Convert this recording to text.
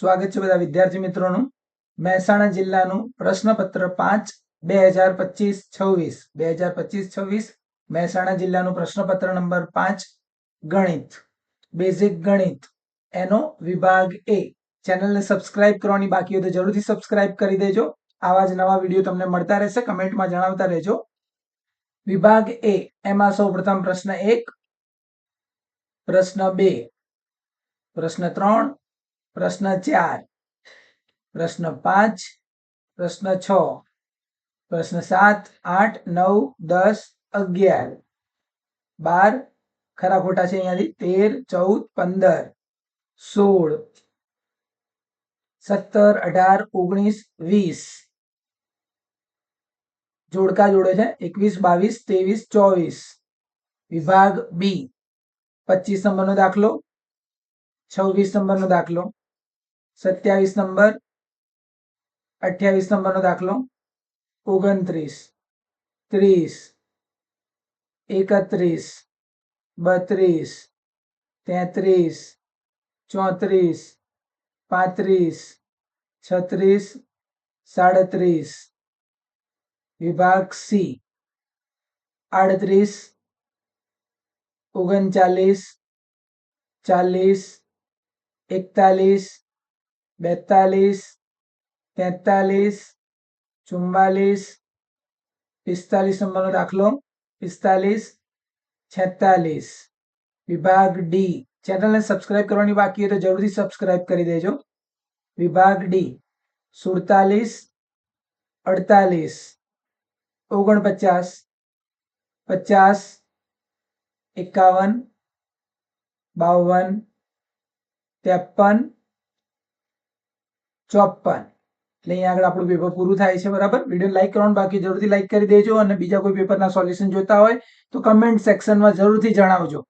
સ્વાગત છે બધા વિદ્યાર્થી મિત્રોનું. મહેસાણા જિલ્લાનું પ્રશ્નપત્ર પાંચ બે હજાર પચીસ છવ્વીસ. બે હજાર પચીસ છવ્વીસ, મહેસાણા જિલ્લાનું પ્રશ્નપત્ર નંબર પાંચ ગણિત. બેઝિક ગણિત. એનો વિભાગ એ. ચેનલને સબસ્ક્રાઇબ કરવાની બાકી હોય તો જરૂરથી સબસ્ક્રાઇબ કરી દેજો. આવા જ નવા વીડિયો તમને મળતા રહેશે. કમેન્ટમાં જણાવતા રહેજો. વિભાગ એ. એમાં સૌ પ્રથમ પ્રશ્ન એક, પ્રશ્ન બે, પ્રશ્ન ત્રણ પ્રશ્ન ચાર પ્રશ્ન પાંચ પ્રશ્ન છ પ્રશ્ન સાત આઠ નવ દસ અગિયાર બાર ખરા ખોટા છે અહીંયાથી તેર ચૌદ પંદર સોળ સત્તર અઢાર ઓગણીસ વીસ જોડકા જોડે છે એકવીસ બાવીસ ત્રેવીસ ચોવીસ વિભાગ બી પચીસ નંબરનો દાખલો છવ્વીસ નંબરનો દાખલો સત્યાવીસ નંબર અઠ્યાવીસ નંબરનો દાખલો ઓગણત્રીસ ત્રીસ એકત્રીસ બત્રીસ તેત્રીસ ચોત્રીસ પાંત્રીસ છત્રીસ સાડત્રીસ વિભાગ સી આડત્રીસ ઓગણચાલીસ ચાલીસ એકતાલીસ બેતાલીસ, તેતાલીસ, ચુમ્માલીસ, પિસ્તાલીસ નંબરનો દાખલો. પિસ્તાલીસ, છેતાલીસ. વિભાગ ડી. ચેનલને સબસ્ક્રાઇબ કરવાની બાકી હોય તો જરૂરથી સબસ્ક્રાઇબ કરી દેજો. વિભાગ ડી. સુડતાલીસ, અડતાલીસ. ઓગણપચાસ, પચાસ, એકાવન, બાવન, ત્રેપન ચોપન. એટલે અહીંયા આગળ આપણું પેપર પૂરું થાય છે, બરાબર? વીડિયો લાઈક કરવાનું, બાકી જરૂરથી લાઈક કરી દેજો અને બીજા કોઈ પેપરના સોલ્યુશન જોતા હોય તો કમેન્ટ સેક્શનમાં જરૂરથી જણાવજો.